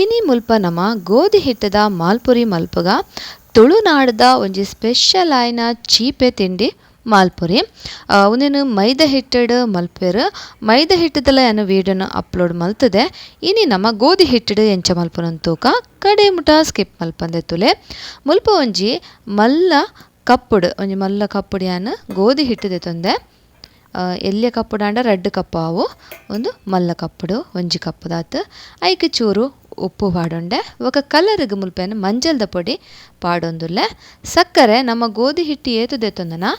ಇನಿ ಮುಲ್ಪ ನಮ ಗೋಧಿ ಹಿಟ್ಟದ ಮಾಲ್ಪುರಿ ಮಲ್ಪಗ ತುಳುನಾಡದ ಒಂಜಿ ಸ್ಪೆಷಲ್ ಆಯ್ನ ಚೀಪೆ ತಿಂಡಿ ಮಾಲ್ಪುರಿ. ಅವನೇನು ಮೈದ ಹಿಟ್ಟಡ್ ಮಲ್ಪೆರ್. ಮೈದಾ ಹಿಟ್ಟದಲ್ಲ ಏನು ವೀಡಿಯೋನ ಅಪ್ಲೋಡ್ ಮಲ್ತದೆ. ಇನಿ ನಮ್ಮ ಗೋಧಿ ಹಿಟ್ಟಡ್ ಎಂಚ ಮಲ್ಪುನಂತ ತೂಕ ಕಡೆ ಮುಟ ಸ್ಕಿಪ್ ಮಲ್ಪಂದೆ ತುಲೆ. ಮುಲ್ಪ ಒಂಜಿ ಮಲ್ಲ ಕಪ್ಪುಡು, ಒಂಜಿ ಮಲ್ಲ ಕಪ್ಪುಡಿ ಯಾನ್ ಗೋಧಿ ಹಿಟ್ಟದೆ ತೊಂದೆ. ಆ, ಕಪ್ಪು ಕಪ್ಪುಡಾಂಡ ರಡ್ಡ್ ಕಪ್ಪಾವು ಒಂದು ಮಲ್ಲ ಕಪ್ಪುಡು ಒಂಜಿ ಕಪ್ಪುದಾತ್ ಐಕ್ ಚೂರು ಉಪ್ಪು ಪಾಡೊಂಡೆ. ಬೊಕ ಕಲರ್ಗ್ ಮುಲ್ಪೆನ್ ಮಂಜಲ್ದ ಪೊಡಿ ಪಾಡೊಂದುಲ್ಲೆ. ಸಕ್ಕರೆ ನಮ್ಮ ಗೋಧಿ ಹಿಟ್ಟಿ ಏತು ದೆತ್ತೊಂದನ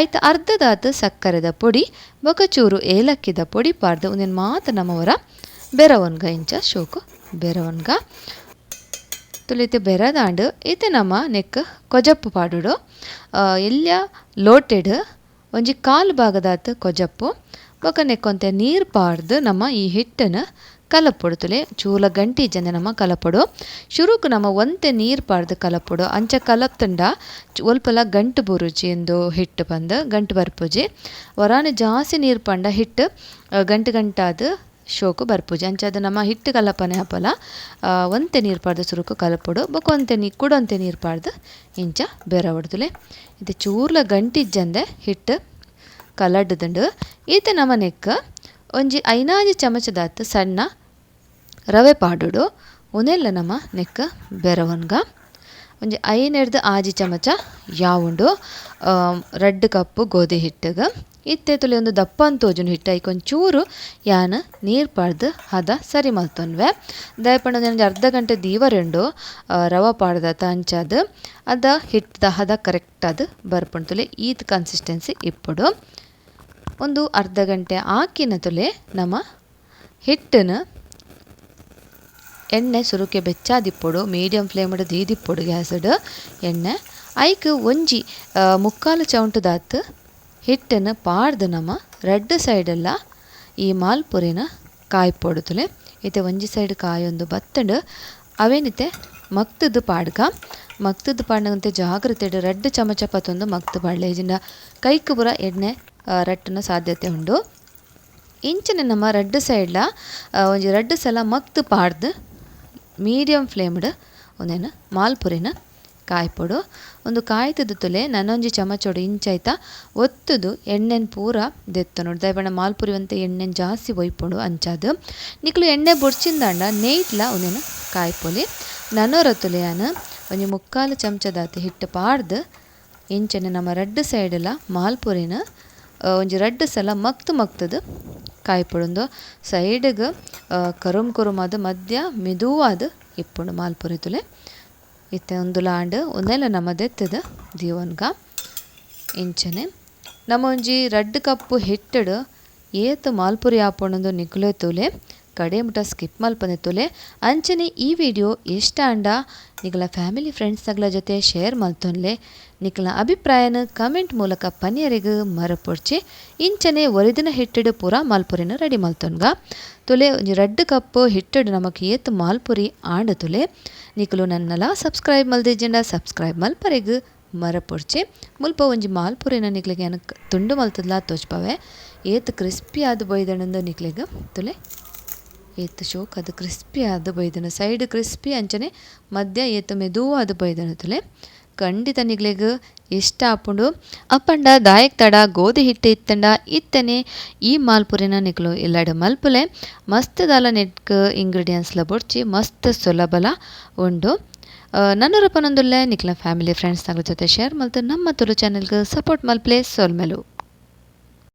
ಐತ ಅರ್ಧದಾತ್ ಸಕ್ಕರೆದ ಪೊಡಿ ಬೊಕ ಚೂರು ಏಲಕ್ಕಿದ ಪೊಡಿ ಪಾಡ್ದು. ಉಂದೆನ್ ಮಾತ ನಮ್ಮವರ ಬೆರವನ್ಗ ಇಂಚ ಶೋಕು ಬೆರವನ್ಗ. ತುಳಿತು ಬೆರದಾಂಡು ಇತ್ತೆ ನಮ್ಮ ನೆಕ್ ಕೊಜಪ್ಪು ಪಾಡುಡು. ಎಲ್ಲ ಲೋಟೆಡ್ ಒಂಜಿ ಕಾಲು ಭಾಗದಾತ ಕೊಜಪ್ಪು ಬೊಕ ನೆಕ್ಕೊಂತೆ ನೀರು ಪಾಡ್ದು ನಮ್ಮ ಈ ಹಿಟ್ಟನ್ನು ಕಲಪಡು ತುಲೆ ಚೂಲ ಗಂಟಿ ಜನ ನಮ್ಮ ಕಲಪೊಡು. ಶುರುಕು ನಮ್ಮ ಒಂತೆ ನೀರು ಪಾಡ್ದು ಕಲಪೊಡು. ಅಂಚ ಕಲಪ್ತಂಡ ಒಲ್ಪಲ ಗಂಟು ಬುರುಜಿ ಎಂದು ಹಿಟ್ಟು ಬಂದು, ಗಂಟು ಬರ್ಪುಜಿ. ವರಾನೆ ಜಾಸ್ತಿ ನೀರು ಪಂಡ ಹಿಟ್ಟು ಗಂಟು ಗಂಟಾದ ಶೋಕು ಬರ್ಪುಜಿ. ಅಂಚಾದ ನಮ್ಮ ಹಿಟ್ಟು ಕಲಪನೆ ಹಪ್ಪಲ ಒಂತೆ ನೀರು ಪಾಡ್ದು ಸುರುಕು ಕಲಪೊಡು. ಬೊಕ ಒಂತೆ ನೀ, ಕುಡೊಂತೆ ನೀರು ಪಾಡ್ದು ಇಂಚ ಬೇರೆ ಹೊಡ್ದುಲೆ ಇದು ಚೂರ್ಲ ಗಂಟಿಜ್ಜಂದೆ ಹಿಟ್ಟು. ಕಲಡ್ದುಂಡು. ಈತ ನಮ್ಮ ನೆಕ್ ಒಂಜಿ ಐನಾಜಿ ಚಮಚದಾತ್ ಸಣ್ಣ ರವೆ ಪಾಡುಡು. ಉನೆಲ್ಲ ನಮ್ಮ ನೆಕ್ ಬೆರವನ್ಗ ಒಂಜಿ ಐನೆರ್ದು ಆಜಿ ಚಮಚ ಯಾವುಂಡು. ರಡ್ಡ್ ಕಪ್ಪು ಗೋಧಿ ಹಿಟ್ಟಗ. ಇತ್ತೆ ತುಲೆ ಒಂದು ದಪ್ಪ ತೋಜುನ ಹಿಟ್ಟು. ಐಕ್ ಒಂಚೂರು ಯಾನ್ ನೀರು ಪಾಡ್ದು ಹದ ಸರಿ ಮಲ್ತೊನ್ವೆ ದಯಪಂಡ ಒಂಜಿ ಅರ್ಧ ಗಂಟೆ ದೀವರೆಂಡು ರವ ಪಾಡ್ದತ ಅಂಚಾದ್. ಅದ ಹಿಟ್ಟದ ಹದ ಕರೆಕ್ಟ್ ಅದು ಬರ್ಪುಂಡು ತುಲೆ. ಈತ್ ಕನ್ಸಿಸ್ಟೆನ್ಸಿ ಇಪ್ಪುಡು. ಒಂದು ಅರ್ಧ ಗಂಟೆ ಆಕಿನ ತೊಲೆ ನಮ್ಮ ಹಿಟ್ಟನ್ನು ಎಣ್ಣೆ ಸುರುಕೆ ಬೆಚ್ಚಾದಿಪ್ಪೊಡು ಮೀಡಿಯಂ ಫ್ಲೇಮ್ಡ್ ದೀದಿಪ್ಪೊಡು ಗ್ಯಾಸಡು ಎಣ್ಣೆ ಐಕ್ ಒಂಜಿ ಮುಕ್ಕಾಲು ಚೌಂಟದಾತ್ ಹಿಟ್ಟನ್ನು ಪಾಡ್ದು ನಮ್ಮ ರೆಡ್ ಸೈಡೆಲ್ಲ ಈ ಮಾಲ್ಪುರಿನ ಕಾಯ್ಪೊಡುತ್ತಲೆ ಇತ್ತೆ ಒಂಜಿ ಸೈಡ್ ಕಾಯೊಂದು ಬತ್ತಂಡು ಅವೇನಿತ್ತೆ ಮಕ್ತದ್ದು ಪಾಡ್ಕ. ಮಕ್ತದ್ದು ಪಾಡ್ನಂತೆ ಜಾಗ್ರತೆ ರೆಡ್ ಚಮಚ ಪತ್ತೊಂದು ಮಕ್ತು ಪಾಡ್ಲೆ. ಇಜಿಂಡ ಕೈಕ್ ಪೂರ ಎಣ್ಣೆ ರಟ್ಟನ ಸಾಧ್ಯತೆ ಉಂಡು ಇಂಚನೆ ನಮ್ಮ ರಡ್ಡ್ ಸೈಡ್ಲ ಒಂದು ರೆಡ್ ಸಲ ಮಕ್ತ್ ಪಾಡ್ದು, ಮೀಡಿಯಂ ಫ್ಲೇಮ್ಡ್, ಒಂದೇನು, ಮಾಲ್ಪುರಿನ ಕಾಯ್ಪೊಡು ಒಂದು ಕಾಯ್ತದ ತುಲೆ, ನನ್ನೊಂಜಿ ಚಮಚೋಡು ಇಂಚಾಯ್ತ, ಒತ್ತುದು ಎಣ್ಣೆನ್ ಪೂರ ದೆತ್ತ ನೋಡಿ. ದಯಬಣ್ಣ ಮಾಲ್ಪುರಿ ಅಂತ ಎಣ್ಣೆನ್ ಜಾಸ್ತಿ ಒಯ್ಪೊಡು ಅಂಚಾದು. ನಿಕ್ಲು ಎಣ್ಣೆ ಬೊಡ್ಚಿಂದಾಂಡ ನೇಯ್ಟ್ಲ ಒಂದೇನು ಕಾಯ್ಪೊಲಿ ನನ್ನೋರ ತುಲೆಯಾನ ಒಂದು ಮುಕ್ಕಾಲು ಚಮಚದಾತಿ ಹಿಟ್ಟು ಪಾಡ್ದು ಇಂಚನೆ ನಮ್ಮ ರೆಡ್ ಸೈಡ್ಲ ಮಾಲ್ಪುರಿನ ಒಂಜಿ ರೆಡ್ ಸಲ ಮಕ್ತ್ ಮಕ್ತದು ಕಾಯಿಪುಡುಂದು. ಸೈಡ್ಗ್ ಕರುಮ್ ಕುರುಮ್ ಅದು ಮಧ್ಯ ಮೆದುವಾದ ಇಪ್ಪುಂಡು ಮಾಲ್ಪುರಿ ತುಲೆ. ಇತ್ತೆ ಒಂದು ಲಾಂಡ್ ಒಂದೆಲ್ಲ ನಮ್ಮ ದೆತ್ತದ ದೀವನ್ಗ. ಇಂಚನೆ. ನಮ್ಮ ಒಂಜಿ ರಡ್ಡ್ ಕಪ್ಪು ಹಿಟ್ಟಡ್ ಏತ್ ಮಾಲ್ಪುರಿ ಆಪೊಂಡು ನಿಕ್ಲೆ ತೂಲೆ. ಕಡೆ ಮುಟ ಸ್ಕಿಪ್ ತೊಲೆ. ಅಂಚನೆ ಈ ವಿಡಿಯೋ ಇಷ್ಟ ಅಂಡ? ನಿಗಲ ಫ್ಯಾಮಿಲಿ ಫ್ರೆಂಡ್ಸ್ಗಳ ಜೊತೆ ಶೇರ್ ಮಲ್ತೊನ್ಲೆ. ನಿಕಲ ಅಭಿಪ್ರಾಯನ ಕಮೆಂಟ್ ಮೂಲಕ ಪನಿಯರಿಗ ಮರಪೊಡ್ಚಿ. ಇಂಚನೆ ಒರಿದಿನ ಹಿಟ್ಟಡು ಪೂರ ಮಾಲ್ಪುರಿನ ರೆಡಿ ಮಲ್ತೊನ್ಗ. ತುಲೆ, ಒಂಜಿ ರಡ್ಡ್ ಕಪ್ ಹಿಟ್ಟಡು ನಮಕ್ ಏತ್ ಮಾಲ್ಪುರಿ ಆಂಡ ತುಲೆ. ನಿಕಲು ನನ್ನಲ ಸಬ್ಸ್ಕ್ರೈಬ್ ಮಲ್ದಿಜ್ಜಂಡ ಸಬ್ಸ್ಕ್ರೈಬ್ ಮಲ್ಪರೆಗ್ ಮರಪೊಡ್ಚಿ. ಮುಲ್ಪ ಒಂಜಿ ಮಾಲ್ಪುರಿನ ನಿಕ್ಲಿಗೆ ಏನಕ್ ತುಂಡು ಮಲ್ತದ್ಲ ತೋಚ್ಪವೆ ಏತ್ ಕ್ರಿಸ್ಪಿ ಆದ ಬೊಯ್ದಣಂದು ನಿಕ್ಲೆಗ್ ತುಲೆ. ಏತ್ ಶೋಕ್, ಅದು ಕ್ರಿಸ್ಪಿ ಆದ್ ಬೈದನ. ಸೈಡ್ ಕ್ರಿಸ್ಪಿ ಅಂಚನೆ, ಮಧ್ಯ ಏತ್ ಮೆದುವಾದ ಬೈದನ ತುಲೆ. ಖಂಡಿತ ನಿಗ್ಲೆಗ್ ಇಷ್ಟ ಆಪುಂಡು, ಅಪ್ಪಂಡ ದಾಯಕ್ ತಡ, ಗೋಧಿ ಹಿಟ್ಟು ಇತ್ತಂಡ, ಇತ್ತನೆ ಈ ಮಾಲ್ಪುರಿನ ನಿಕ್ಲು ಇಲ್ಲಡ ಮಲ್ಪುಲೆ, ಮಸ್ತ್ ದಾಲ ನೆಟ್ಕ್ ಇಂಗ್ರೀಡಿಯೆಂಟ್ಸ್ಲ ಬೊಡ್ಚಿ, ಮಸ್ತ್ ಸುಲಭಲ ಉಂಡು. ನನ್ನ ರೂಪನೊಂದುಲ್ಲೇ ನಿಕ್ಲ ಫ್ಯಾಮಿಲಿ ಫ್ರೆಂಡ್ಸ್ನಗಳ ಜೊತೆ ಶೇರ್ ಮಲ್ತು. ನಮ್ಮ ತುಳು ಚಾನೆಲ್ಗೆ ಸಪೋರ್ಟ್ ಮಲ್ಪ್ಲೆ ಸೋಲ್ಮೆಲು.